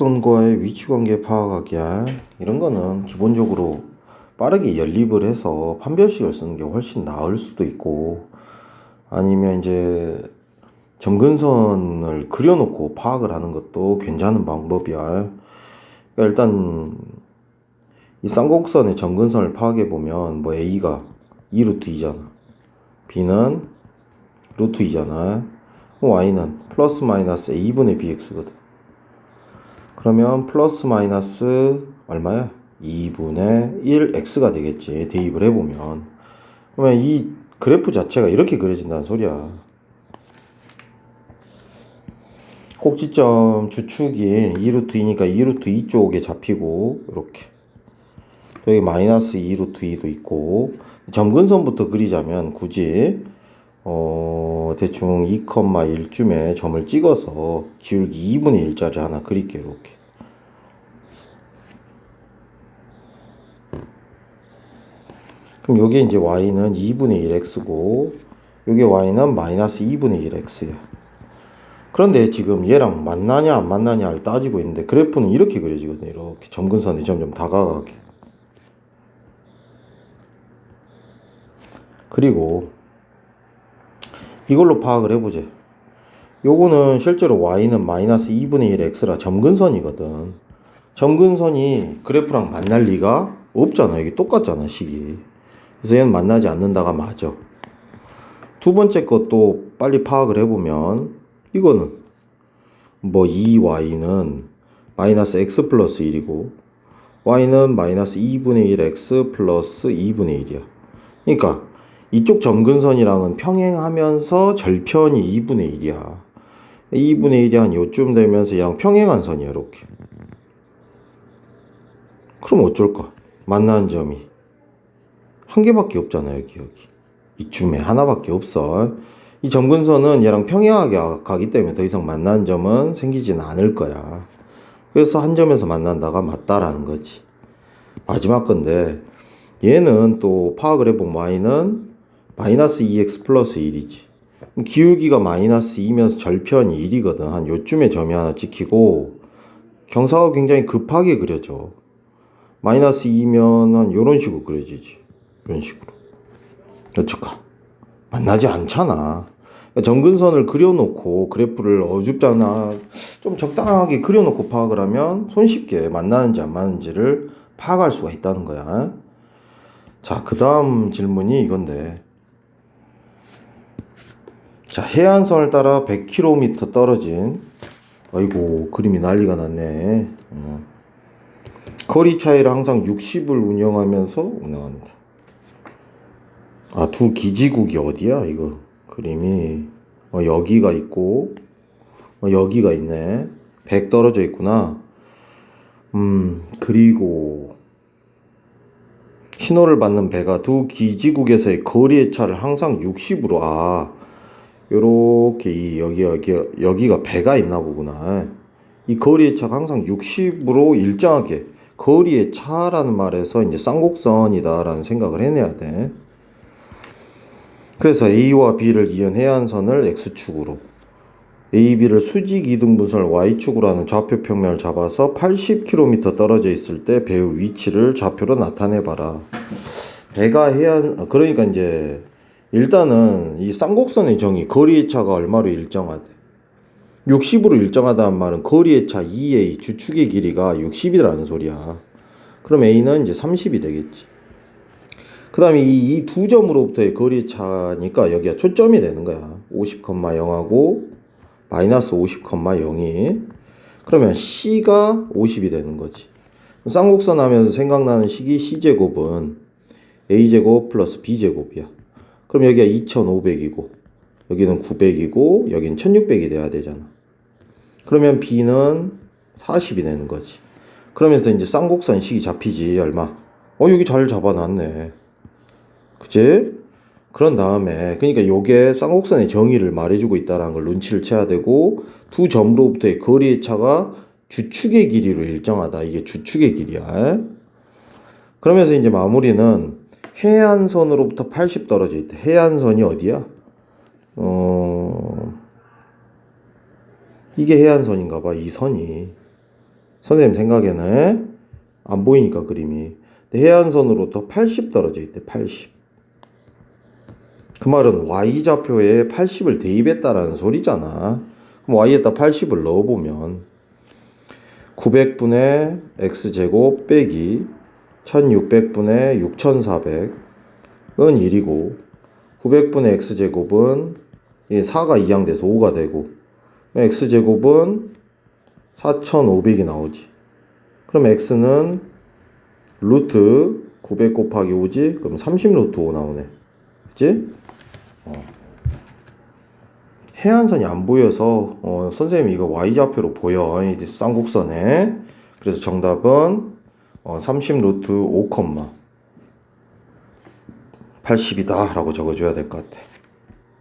쌍곡선과의 위치관계 파악하기야 이런 거는 기본적으로 빠르게 연립을 해서 판별식을 쓰는 게 훨씬 나을 수도 있고 아니면 이제 점근선을 그려놓고 파악을 하는 것도 괜찮은 방법이야. 그러니까 일단 이 쌍곡선의 점근선을 파악해 보면 뭐 A가 2 루트 2잖아. B는 루트 2잖아. Y는 플러스 마이너스 A분의 BX거든. 그러면 플러스 마이너스 얼마야? 2분의 1x가 되겠지. 대입을 해보면. 그러면 이 그래프 자체가 이렇게 그려진다는 소리야. 꼭지점 주축이 2루트 2니까 2루트 2 쪽에 잡히고 이렇게 여기 마이너스 2루트 2도 있고 점근선부터 그리자면 굳이 어 대충 2,1쯤에 점을 찍어서 기울기 2분의 1짜리 하나 그릴게 이렇게 그럼 요게 이제 y는 2분의 1x고 요게 y는 마이너스 2분의 1x야 그런데 지금 얘랑 만나냐 안 만나냐를 따지고 있는데 그래프는 이렇게 그려지거든요 이렇게. 점근선이 점점 다가가게. 그리고 이걸로 파악을 해보자 요거는 실제로 y는 마이너스 2분의 1 x라 점근선이거든. 점근선이 그래프랑 만날 리가 없잖아 이게 똑같잖아 식이 그래서 얘는 만나지 않는다가 맞아 두 번째 것도 빨리 파악을 해보면 이거는 뭐 2y는 마이너스 x 플러스 1이고 y는 마이너스 2분의 1 x 플러스 2분의 1이야. 그러니까 이쪽 점근선이랑은 평행하면서 절편이 2분의 1이야. 2분의 1이 한 요쯤 되면서 얘랑 평행한 선이야 이렇게. 그럼 어쩔까 만나는 점이 한 개밖에 없잖아 여기 여기 이쯤에 하나밖에 없어. 이 점근선은 얘랑 평행하게 가기 때문에 더 이상 만나는 점은 생기지는 않을 거야. 그래서 한 점에서 만난다가 맞다라는 거지. 마지막 건데 얘는 또 파악을 해보면 y는 마이너스 2x 플러스 1이지. 기울기가 마이너스 2면서 절편이 1이거든. 한 요쯤에 점이 하나 찍히고 경사가 굉장히 급하게 그려져. 마이너스 2면은 요런 식으로 그려지지 이런 식으로. 어쩔까 만나지 않잖아. 점근선을 그려놓고 그래프를 어줍잖아. 좀 적당하게 그려놓고 파악을 하면 손쉽게 만나는지 안 맞는지를 파악할 수가 있다는 거야. 자 그 다음 질문이 이건데. 자 해안선을 따라 100km 떨어진 아이고 그림이 난리가 났네. 어. 거리 차이를 항상 60을 운영하면서 운영한다 아 두 기지국이 어디야 이거 그림이 어, 여기가 있고 어, 여기가 있네 100 떨어져 있구나 음 그리고 신호를 받는 배가 두 기지국에서의 거리의 차를 항상 60으로 아 요렇게 이 여기 여기 여기가 배가 있나 보구나. 이 거리의 차가 항상 60으로 일정하게 거리의 차라는 말에서 이제 쌍곡선이다라는 생각을 해내야 돼. 그래서 A와 B를 이은 해안선을 X축으로 A, B를 수직 이등 분선을 Y축으로 하는 좌표 평면을 잡아서 80km 떨어져 있을 때 배의 위치를 좌표로 나타내 봐라. 배가 해안 그러니까 이제 일단은 이 쌍곡선의 정의 거리의 차가 얼마로 일정하대? 60으로 일정하다는 말은 거리의 차 2a 주축의 길이가 60이라는 소리야. 그럼 a는 이제 30이 되겠지 그 다음에 이 두 점으로부터의 거리의 차니까 여기가 초점이 되는 거야 50,0하고 마이너스 50,0이 그러면 c가 50이 되는 거지 쌍곡선 하면서 생각나는 식이 c제곱은 a제곱 플러스 b제곱이야 그럼 여기가 2500이고 여기는 900이고 여기는 1600이 돼야 되잖아. 그러면 B는 40이 되는 거지. 그러면서 이제 쌍곡선 식이 잡히지 얼마? 어 여기 잘 잡아놨네. 그지? 그런 다음에 그러니까 요게 쌍곡선의 정의를 말해주고 있다는 걸 눈치를 채야 되고 두 점으로부터의 거리의 차가 주축의 길이로 일정하다. 이게 주축의 길이야. 그러면서 이제 마무리는 해안선으로부터 80 떨어져 있다. 해안선이 어디야? 어, 이게 해안선인가 봐. 이 선이. 선생님 생각에는 안 보이니까 그림이 해안선으로부터 80 떨어져 있대 80 그 말은 y좌표에 80을 대입했다라는 소리잖아. 그럼 y에다 80을 넣어보면 900분의 x제곱 빼기 1600분의 6400은 1이고 900분의 x제곱은 이 4가 이항돼서 5가 되고 x제곱은 4500이 나오지. 그럼 x는 루트 900 곱하기 5지? 그럼 30 루트 5 나오네. 그치? 어. 해안선이 안 보여서 어, 선생님이 이거 y좌표로 보여 이 쌍곡선에 그래서 정답은 어, 30 루트 5 80이다 라고 적어줘야 될 것 같아